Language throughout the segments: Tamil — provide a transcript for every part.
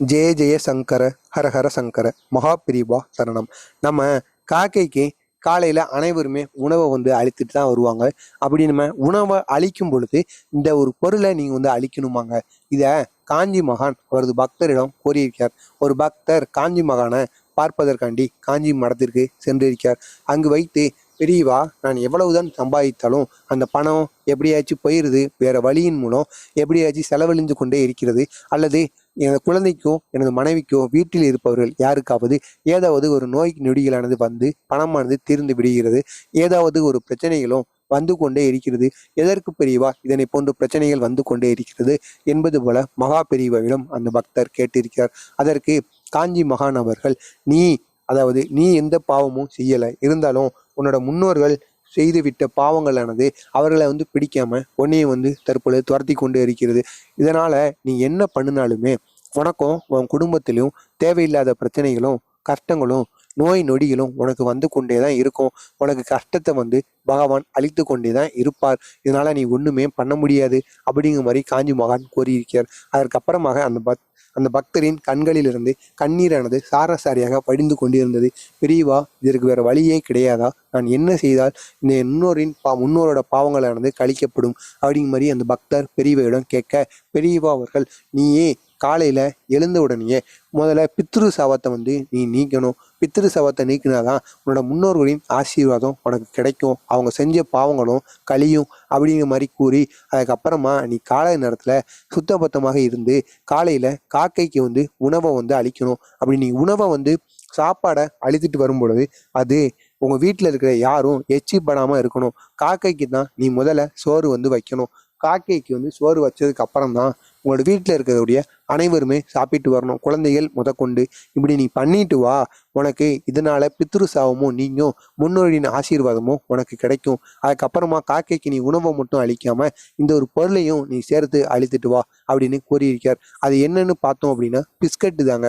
ஜெய ஜெய சங்கர ஹரஹர சங்கர மகாபிரிவா சரணம். நம்ம காக்கைக்கு காலையில் அனைவருமே உணவை வந்து அழித்துட்டு தான் வருவாங்க. அப்படி நம்ம உணவை அழிக்கும் பொழுது இந்த ஒரு பொருளை நீங்கள் வந்து அழிக்கணுமாங்க இதை காஞ்சி மகான் அவரது பக்தரிடம் கோரியிருக்கார். ஒரு பக்தர் காஞ்சி மகானை பார்ப்பதற்காண்டி காஞ்சி மடத்திற்கு சென்றிருக்கார். அங்கு வைத்து பெரியவா நான் எவ்வளவுதான் சம்பாதித்தாலும் அந்த பணம் எப்படியாச்சும் போயிடுது வேற வழியின் மூலம் எப்படியாச்சும் செலவழிந்து கொண்டே இருக்கிறது. அல்லது எனது குழந்தைக்கோ எனது மனைவிக்கோ வீட்டில் இருப்பவர்கள் யாருக்காவது ஏதாவது ஒரு நோய் நொடிகளானது வந்து பணமானது தீர்ந்து விடுகிறது ஏதாவது ஒரு பிரச்சனைகளும் வந்து கொண்டே இருக்கிறது எதற்கு பெரியவா இதனை போன்ற பிரச்சனைகள் வந்து கொண்டே இருக்கிறது என்பது போல மகா பெரியவாவிடம் அந்த பக்தர் கேட்டிருக்கிறார். அதற்கு காஞ்சி மகான் அவர்கள் நீ அதாவது நீ எந்த பாவமும் செய்யலை இருந்தாலும் உன்னோட முன்னோர்கள் செய்துவிட்ட பாவங்களானது அவர்களை வந்து பிடிக்காம உன்னையும் வந்து தற்பொழுது துரத்தி கொண்டு இருக்கிறது. இதனால நீ என்ன பண்ணினாலுமே உனக்கும் உன் குடும்பத்திலும் தேவையில்லாத பிரச்சனைகளும் கஷ்டங்களும் நோய் நொடிகளும் உனக்கு வந்து கொண்டே தான் இருக்கும். உனக்கு கஷ்டத்தை வந்து பகவான் அழித்து கொண்டே தான் இருப்பார். இதனால நீ ஒண்ணுமே பண்ண முடியாது அப்படிங்கிற மாதிரி காஞ்சி மகான் கூறியிருக்கிறார். அதற்கப்புறமாக அந்த பக் அந்த பக்தரின் கண்களிலிருந்து கண்ணீரானது சாரசாரியாக படிந்து கொண்டிருந்தது. பெரியவா இதற்கு வேற வழியே கிடையாதா? நான் என்ன செய்தால் இந்த முன்னோரின் பா முன்னோரோட பாவங்களானது கழிக்கப்படும்? அப்படிங்கிற மாதிரி அந்த பக்தர் பெரியவையிடம் கேட்க பெரியவா அவர்கள் நீயே காலையில் எழுந்த உடனேயே முதல்ல பித்ரு சவத்தை வந்து நீ நீக்கணும். பித்ரு சவத்தை நீக்கினாதான் உன்னோட முன்னோர்களின் ஆசீர்வாதம் உனக்கு கிடைக்கும். அவங்க செஞ்ச பாவங்களும் கழியும் அப்படிங்கிற மாதிரி கூறி அதுக்கப்புறமா நீ காலை நேரத்தில் சுத்தபத்தமாக இருந்து காலையில் காக்கைக்கு வந்து உணவை வந்து அழிக்கணும் அப்படி நீ உணவை வந்து சாப்பாடை அழித்துட்டு வரும்பொழுது அது உங்கள் வீட்டில் இருக்கிற யாரும் எச்சி படாமல் இருக்கணும். காக்கைக்கு தான் நீ முதல்ல சோறு வந்து வைக்கணும். காக்கைக்கு வந்து சோறு வச்சதுக்கு அப்புறம் தான் உங்களோட வீட்டில் இருக்கிறதுடைய அனைவருமே சாப்பிட்டு வரணும். குழந்தைகள் முதற்கொண்டு இப்படி நீ பண்ணிட்டு வா. உனக்கு இதனால பித்ரு சாபமும் நீயும் முன்னோரின் ஆசீர்வாதமும் உனக்கு கிடைக்கும். அதுக்கப்புறமா காக்கைக்கு நீ உணவை மட்டும் அழிக்காமல் இந்த ஒரு பொருளையும் நீ சேர்த்து அழித்துட்டு வா அப்படின்னு கூறியிருக்கார். அது என்னன்னு பார்த்தோம் அப்படின்னா பிஸ்கட்டு தாங்க.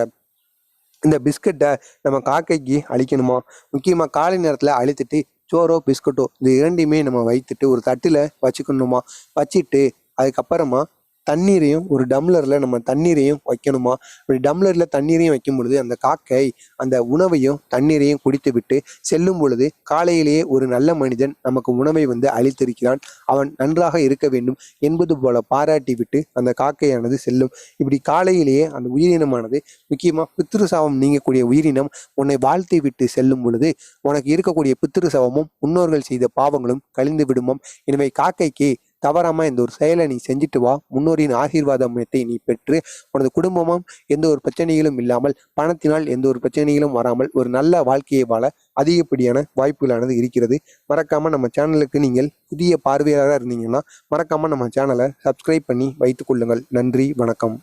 இந்த பிஸ்கட்டை நம்ம காக்கைக்கு அழிக்கணுமா முக்கியமாக காலை நேரத்தில் அழித்துட்டு சோறோ பிஸ்கட்டோ இது இரண்டையுமே நம்ம வைத்துட்டு ஒரு தட்டில் வச்சுக்கணுமா? வச்சுட்டு அதுக்கப்புறமா தண்ணீரையும் ஒரு டம்ளரில் நம்ம தண்ணீரையும் வைக்கணுமா? அப்படி டம்ளரில் தண்ணீரையும் வைக்கும் பொழுது அந்த காக்கை அந்த உணவையும் தண்ணீரையும் குடித்து விட்டு செல்லும் பொழுது காலையிலேயே ஒரு நல்ல மனிதன் நமக்கு உணவை வந்து அளித்திருக்கிறான். அவன் நன்றாக இருக்க வேண்டும் என்பது போல பாராட்டி விட்டு அந்த காக்கையானது செல்லும். இப்படி காலையிலேயே அந்த உயிரினமானது முக்கியமாக பித்ருசாவம் நீங்கக்கூடிய உயிரினம் உன்னை வாழ்த்தி விட்டு செல்லும் பொழுது உனக்கு இருக்கக்கூடிய பித்ருசாவமும் முன்னோர்கள் செய்த பாவங்களும் கழிந்து விடுமாம் எனவே காக்கைக்கு தவறாமல் இந்த ஒரு செயலை நீ செஞ்சுட்டு வா. முன்னோரின் ஆசீர்வாதத்தை நீ பெற்று உனது குடும்பமும் எந்த ஒரு பிரச்சனைகளும் இல்லாமல் பணத்தினால் எந்த ஒரு பிரச்சனைகளும் வராமல் ஒரு நல்ல வாழ்க்கையை வாழ அதிகப்படியான வாய்ப்புகளானது இருக்கிறது. மறக்காமல் நம்ம சேனலுக்கு நீங்கள் புதிய பார்வையாளராக இருந்தீங்கன்னா மறக்காமல் நம்ம சேனலை சப்ஸ்கிரைப் பண்ணி வைத்துக் கொள்ளுங்கள். நன்றி வணக்கம்.